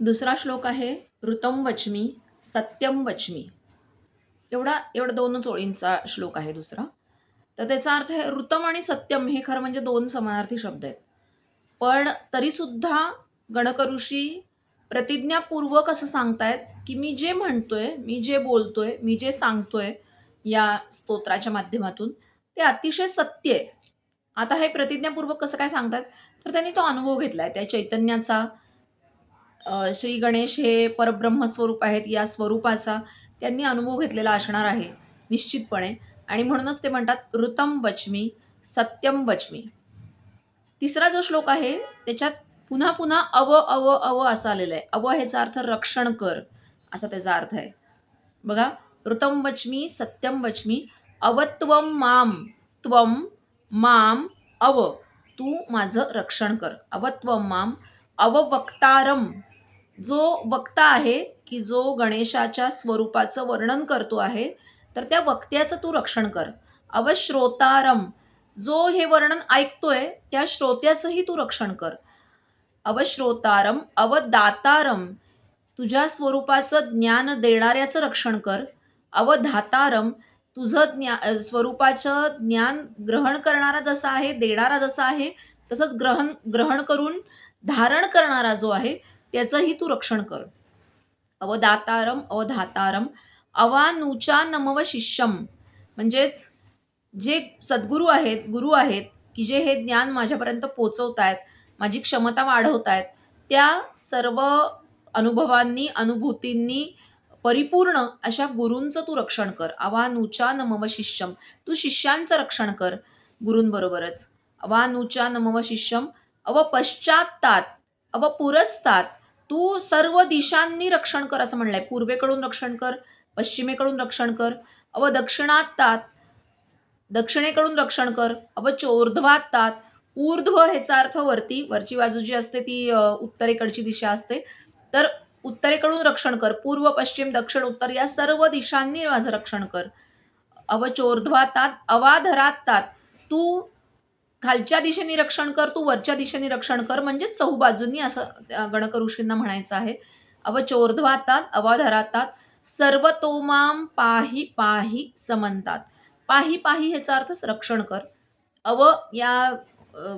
दुसरा श्लोक आहे ऋतम वचमी सत्यम वचमी. एवढा एवढा दोनच ओळींचा श्लोक आहे दुसरा. तर त्याचा अर्थ आहे ऋतम आणि सत्यम हे खरं म्हणजे दोन समानार्थी शब्द आहेत. पण तरीसुद्धा गणकऋषी प्रतिज्ञापूर्वक असं सांगतायत की मी जे म्हणतोय मी जे बोलतोय मी जे सांगतोय या स्तोत्राच्या माध्यमातून ते अतिशय सत्य आहे. आता हे प्रतिज्ञापूर्वक कसं काय सांगतात? तर त्यांनी तो अनुभव घेतला आहे त्या चैतन्याचा श्री गणेश हे परब्रह्मस्वरूप आहेत या स्वरूपाचा त्यांनी अनुभव घेतलेला असणार आहे निश्चितपणे. आणि म्हणूनच ते म्हणतात ऋतम वचमी सत्यम वचमी. तिसरा जो श्लोक आहे त्याच्यात पुन्हा पुन्हा अव अव अव असं आलेलं आहे. अव ह्याचा अर्थ रक्षण कर असा त्याचा अर्थ आहे. बघा ऋतम वचमी सत्यम वचमी अवत्वम माम त्वम माम अव. तू माझं रक्षण कर. अवत्वम माम अववक्तारम. जो वक्ता आहे की जो गणेशाच्या स्वरूपाचं वर्णन करतो आहे तर त्या वक्त्याचं तू रक्षण कर. अवश्रोतारम जो हे वर्णन ऐकतोय त्या श्रोत्याचंही तू रक्षण कर. अवश्रोतारम अवदातारम तुझ्या स्वरूपाचं ज्ञान देणाऱ्याचं रक्षण कर. अवधातारम तुझं ज्ञा स्वरूपाचं ज्ञान ग्रहण करणारा जसा आहे देणारा जसा आहे तसंच ग्रहण ग्रहण करून धारण करणारा जो आहे त्याचंही तू रक्षण कर. अवदातारम अवधातारम अवानुचा नमव शिष्यम. म्हणजेच जे सद्गुरू आहेत गुरु आहेत की जे हे ज्ञान माझ्यापर्यंत पोचवत आहेत माझी क्षमता वाढवत आहेत त्या सर्व अनुभवांनी अनुभूतींनी परिपूर्ण अशा गुरूंचं तू रक्षण कर. अवानुचा नमव शिष्यम. तू शिष्यांचं रक्षण कर गुरूंबरोबरच. अवानुचा नमव शिष्यम. अव पश्चात्तात अव पुरस्तात तू सर्व दिशांनी रक्षण कर असं म्हणलंय. पूर्वेकडून रक्षण कर पश्चिमेकडून रक्षण कर अव दक्षिणात्तात दक्षिणेकडून रक्षण कर अव चोर्ध्वात्तात ऊर्ध्व ह्याचा अर्थ वरती वरची बाजू जी असते ती उत्तरेकडची दिशा असते. तर उत्तरेकडून रक्षण कर पूर्व पश्चिम दक्षिण उत्तर या सर्व दिशांनी माझं रक्षण कर. अवचोर्ध्वातात अवाधरातात तू खालच्या दिशेने रक्षण कर तू वरच्या दिशेने रक्षण कर म्हणजे चौबाजूंनी असं त्या ऋषींना म्हणायचं आहे. अव अवचोर्ध्वातात अवाधरातात सर्व तोमाम पाही पाही समंतात. पाही पाही ह्याचा अर्थ रक्षण कर. अव या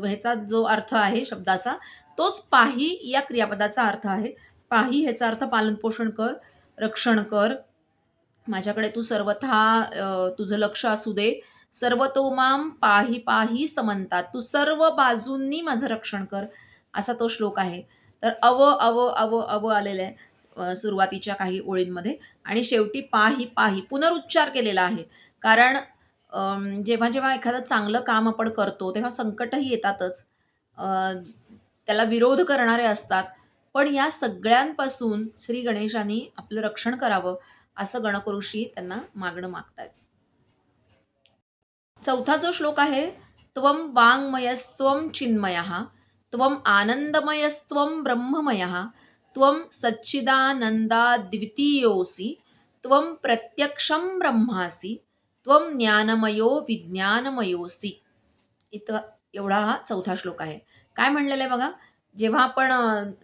ह्याचा जो अर्थ आहे शब्दाचा तोच पाही या क्रियापदाचा अर्थ आहे. पाही ह्याचा अर्थ पालनपोषण कर रक्षण कर. माझ्याकडे तू सर्वथा तुझं लक्ष असू दे. सर्वतोमाम पाही पाही समंतात. तू सर्व बाजूंनी माझं रक्षण कर असा तो श्लोक आहे. तर अव अव अव अव आलेलं आहे सुरुवातीच्या काही ओळींमध्ये. आणि शेवटी पाही पाही पुनरुच्चार केलेला आहे. कारण जेव्हा जेव्हा एखादं चांगलं काम आपण करतो तेव्हा संकटही येतातच. त्याला विरोध करणारे असतात. पण या सगळ्यांपासून श्री गणेशांनी आपलं रक्षण करावं असं गणकऋषी त्यांना मागणं मागतायत. चौथा जो श्लोक आहे त्वम वाङ्मयस्त्वं चिन्मयः त्वम आनंदमयस्त्वं ब्रह्ममयः त्वम सच्चिदानंदाद्वितीयोऽसि त्वम प्रत्यक्षं ब्रह्मासि त्वम ज्ञानमयो विज्ञानमयोसी इथं एवढा हा चौथा श्लोक आहे. काय म्हणलेलं आहे बघा? जेव्हा आपण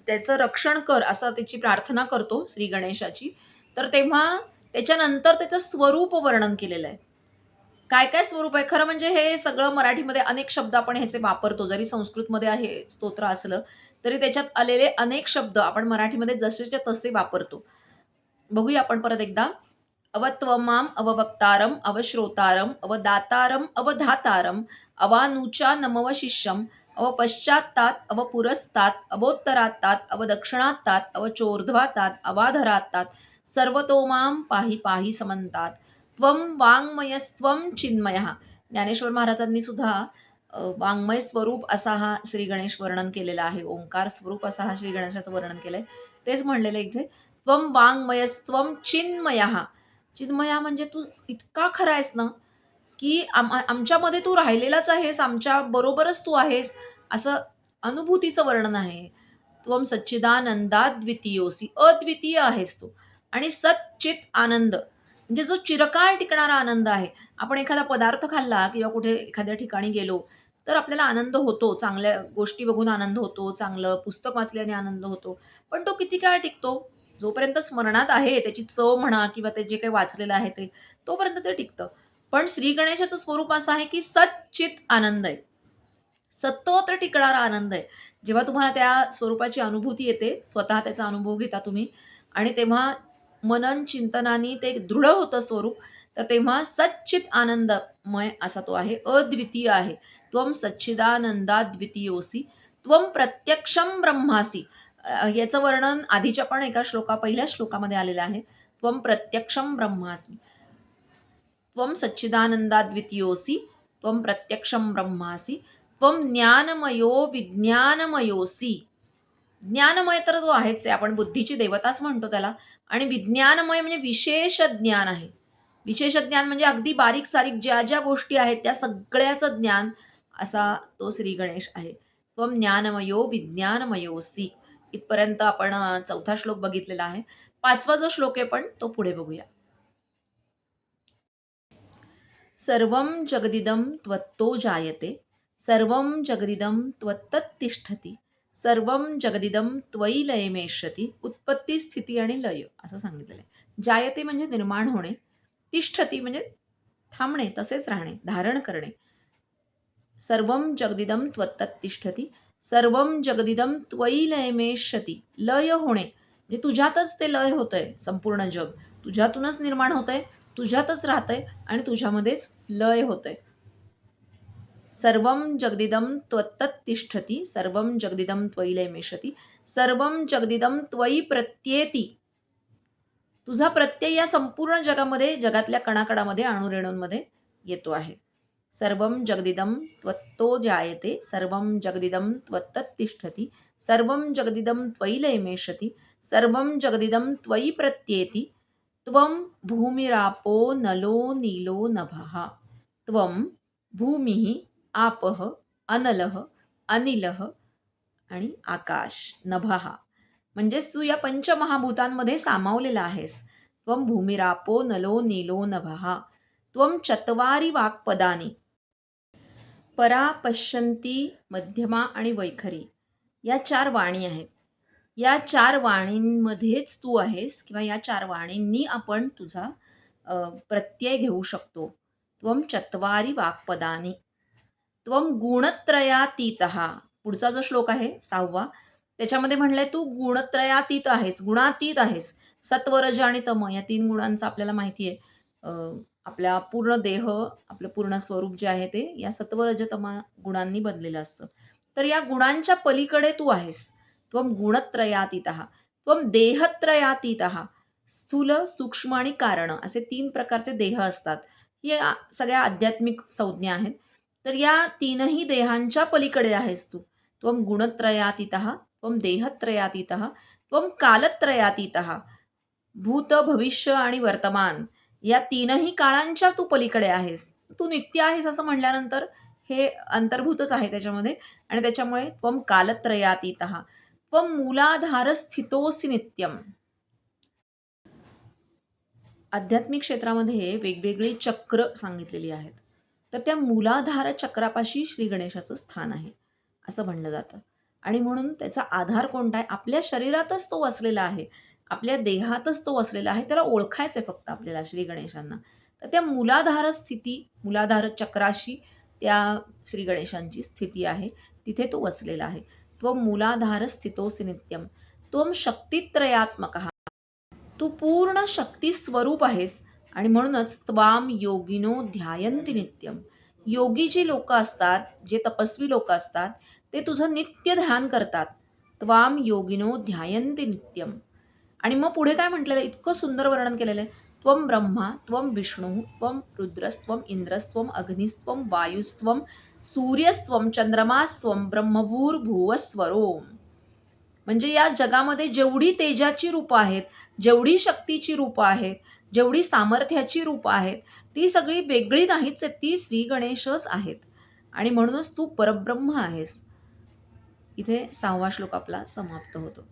त्याचं रक्षण कर असं त्याची प्रार्थना करतो श्री गणेशाची तर तेव्हा त्याच्यानंतर त्याचं स्वरूप वर्णन केलेलं आहे. काय काय स्वरूप आहे? खरं म्हणजे हे सगळं मराठीमध्ये अनेक शब्द आपण ह्याचे वापरतो. जरी संस्कृतमध्ये आहे स्तोत्र असलं तरी त्याच्यात आलेले अनेक शब्द आपण मराठीमध्ये जसेच्या तसे वापरतो. बघूया आपण परत एकदा. अवत्वमाम अववक्तारम अवश्रोतारम अवदातारम अवधातारम अवानुचा नमव शिष्यम अवपश्चात्तात अवपुरस्तात अवोत्तरात्तात अवदक्षिणात्तात अवचोर्ध्वातात अवाधरात्तात सर्वतोमाम पाही पाही समंतात त्वम वाङ्मयस्त्वं चिन्मयः. ज्ञानेश्वर महाराजांनी सुद्धा वाङ्मय स्वरूप असा हा श्री गणेश वर्णन केलेला आहे. ओंकार स्वरूप असा हा श्री गणेशाचं वर्णन केलं आहे तेच म्हणलेलं आहे इथे. त्वम वाङ्मयस्त्वम चिन्मयः. चिन्मया म्हणजे तू इतका खरा आहेस ना की आम आमच्यामध्ये तू राहिलेलाच आहेस आमच्या बरोबरच तू आहेस असं अनुभूतीचं वर्णन आहे. त्वम सच्चिदानंदाद्वितीयोसी अद्वितीय आहेस तू. आणि सच्चित आनंद म्हणजे जो चिरकाळ टिकणारा आनंद आहे आपण एखादा पदार्थ खाल्ला किंवा कुठे एखाद्या ठिकाणी गेलो तर आपल्याला आनंद होतो चांगल्या गोष्टी बघून आनंद होतो चांगलं पुस्तक वाचल्याने आनंद होतो. पण तो किती काळ टिकतो? जोपर्यंत स्मरणात आहे त्याची चव म्हणा किंवा ते जे काही वाचलेलं आहे ते तोपर्यंत ते टिकतं. पण श्री गणेशाचं स्वरूप असं आहे की सच्चित आनंद आहे. सतत टिकणारा आनंद आहे. जेव्हा तुम्हाला त्या स्वरूपाची अनुभूती येते स्वतः त्याचा अनुभव घेता तुम्ही आणि तेव्हा मनन चिंतनाने ते दृढ होतं स्वरूप तर तेव्हा सच्चित आनंदमय असा तो आहे अद्वितीय आहे. त्वम सच्चिदानंदाद्वितीयोसी त्वम प्रत्यक्षम ब्रह्मासी. याचं वर्णन आधीच्या पण एका श्लोका पहिल्या श्लोकामध्ये आलेलं आहे. त्वम प्रत्यक्षम ब्रह्मासी. त्वम सच्चिदानंदाद्वितीयोसी त्वम प्रत्यक्षम ब्रह्मासी. त्वम ज्ञानमयो विज्ञानमयोसी ज्ञानमय तर तो आहेच आहे. आपण बुद्धीची देवताच म्हणतो त्याला. आणि विज्ञानमय म्हणजे विशेष ज्ञान आहे. विशेष ज्ञान म्हणजे अगदी बारीक सारीक ज्या ज्या गोष्टी आहेत त्या सगळ्याचं ज्ञान असा तो श्री गणेश आहे. त्वम ज्ञानमयो विज्ञानमयोसी इथपर्यंत आपण चौथा श्लोक बघितलेला आहे. पाचवा जो श्लोक आहे पण तो पुढे बघूया. सर्वं जगदिदं त्वत्तो जायते. सर्वं जगदिदं त्वत्तत्तिष्ठती. सर्वं जगदिदं त्वयी लयमेष्यती उत्पत्ती स्थिती आणि लय असं सांगितलेलं आहे. जायते म्हणजे निर्माण होणे तिष्ठती म्हणजे थांबणे तसेच राहणे धारण करणे. सर्वं जगदिदं त्वत्तत्तिष्ठती सर्वं जगदिदं त्वयी लयमेष्यती लय होणे. म्हणजे तुझ्यातच ते लय होतंय संपूर्ण जग. तुझ्यातूनच निर्माण होतंय तुझ्यातच राहतंय आणि तुझ्यामध्येच लय होतंय. सर्वं जगदिदं त्वत्तत्तिष्ठती सर्वं जगदिदं त्वयी लयमेष्यती सर्वं जगदिदं त्वयी प्रत्येती. तुझा प्रत्यय या संपूर्ण जगामध्ये जगातल्या कणाकणामध्ये अणुरेणूंमध्ये येतो आहे. सर्वं जगदिदं त्वत्तो जायते सर्वं जगदिदं त्वत्तत्तिष्ठती सर्वं जगदिदं त्वयी लयमेष्यति सर्वं जगदिदं त्वयी प्रत्येति. त्वं भूमिरापो नलो नीलो नभः. त्वं भूमिः आपः अनलः अनिलः आणि आकाश नभः. म्हणजेच तू या पंचमहाभूतांमध्ये सामावलेला आहेस. त्वं भूमिरापो नलो नीलो नभः. त्वं चत्वारी वाक्पदानी. परा पश्यंती मध्यमा आणि वैखरी. या चार वाणी आहेत. या चार वाणींमध्येच तू आहेस किंवा या चार वाणींनी आपण तुझा प्रत्यय घेऊ शकतो. त्वम चत्वारी वाक्पदानी. त्वम गुणत्रयातीत. पुढचा जो श्लोक आहे सहावा त्याच्यामध्ये म्हणलंय तू गुणत्रयातीत आहेस गुणातीत आहेस. सत्वरज आणि तम या तीन गुणांचं आपल्याला माहिती आहे. आपला आपल्या पूर्ण देह आपलं पूर्ण स्वरूप जे आहे ते या सत्वरजतमा गुणांनी बनलेलं असतं. तर या गुणांच्या पलीकडे तू आहेस. त्वम गुणत्रयातीत. त्वम देहत्रयातीत. स्थूल सूक्ष्म आणि कारण असे तीन प्रकारचे देह असतात. ही सगळ्या आध्यात्मिक संज्ञा आहेत. तर या तीनही देहांच्या पलीकडे आहेस तू. त्वम गुणत्रयातीत त्वम देहत्रयातीत त्वम कालत्रयातीत. भूत भविष्य आणि वर्तमान या तीनही काळांच्या तू पलीकडे आहेस. तू नित्य आहेस असं म्हणल्यानंतर हे अंतर्भूतच आहे त्याच्यामध्ये. आणि त्याच्यामुळे त्वम कालत्रयातीत त्वम मूलाधार स्थितोसी नित्यम. आध्यात्मिक क्षेत्रामध्ये वेगवेगळी चक्र सांगितलेली आहेत. तर त्या मूलाधार चक्रापाशी श्री गणेशाचं स्थान आहे असं म्हणलं जातं. आणि म्हणून त्याचा आधार कोणता आहे? आपल्या शरीरातच तो वसलेला आहे. आपल्या देहातच तो वसलेला आहे. त्याला ओळखायचं आहे फक्त आपल्याला श्री गणेशांना. तर त्या मूलाधार स्थिती मूलाधार चक्राशी त्या श्री गणेशांची स्थिती आहे. तिथे तो वसलेला आहे. तो मूलाधार स्थितोसी नित्यम त्वम शक्तित्रयात्मक. तू पूर्ण शक्ती स्वरूप आहेस. आणि म्हणूनच त्वाम योगिनो ध्यायंती नित्यम योगी जी लोक असतात जे तपस्वी लोक असतात ते तुझं नित्य ध्यान करतात. त्वाम योगिनो ध्यायंती नित्यम आणि मग पुढे काय म्हटलेलं आहे? इतकं सुंदर वर्णन केलेलं आहे. त्वम ब्रह्मा त्वम विष्णू त्वम रुद्रस्त्वम इंद्रस्त्वम अग्निस्त्वम वायुस्त्वम सूर्यस्त्वम चंद्रमास्त्वम ब्रह्मभूर्भुवस्वरोम. म्हणजे या जगामध्ये जेवढी तेजाची रूपं आहेत जेवढी शक्तीची रूपं आहेत जेवढी सामर्थ्याची रूपं आहेत ती सगळी वेगळी नाहीच आहेत ती श्री गणेशच आहेत. आणि म्हणूनच तू परब्रह्म आहेस. इथे सहावा श्लोक आपला समाप्त होतो.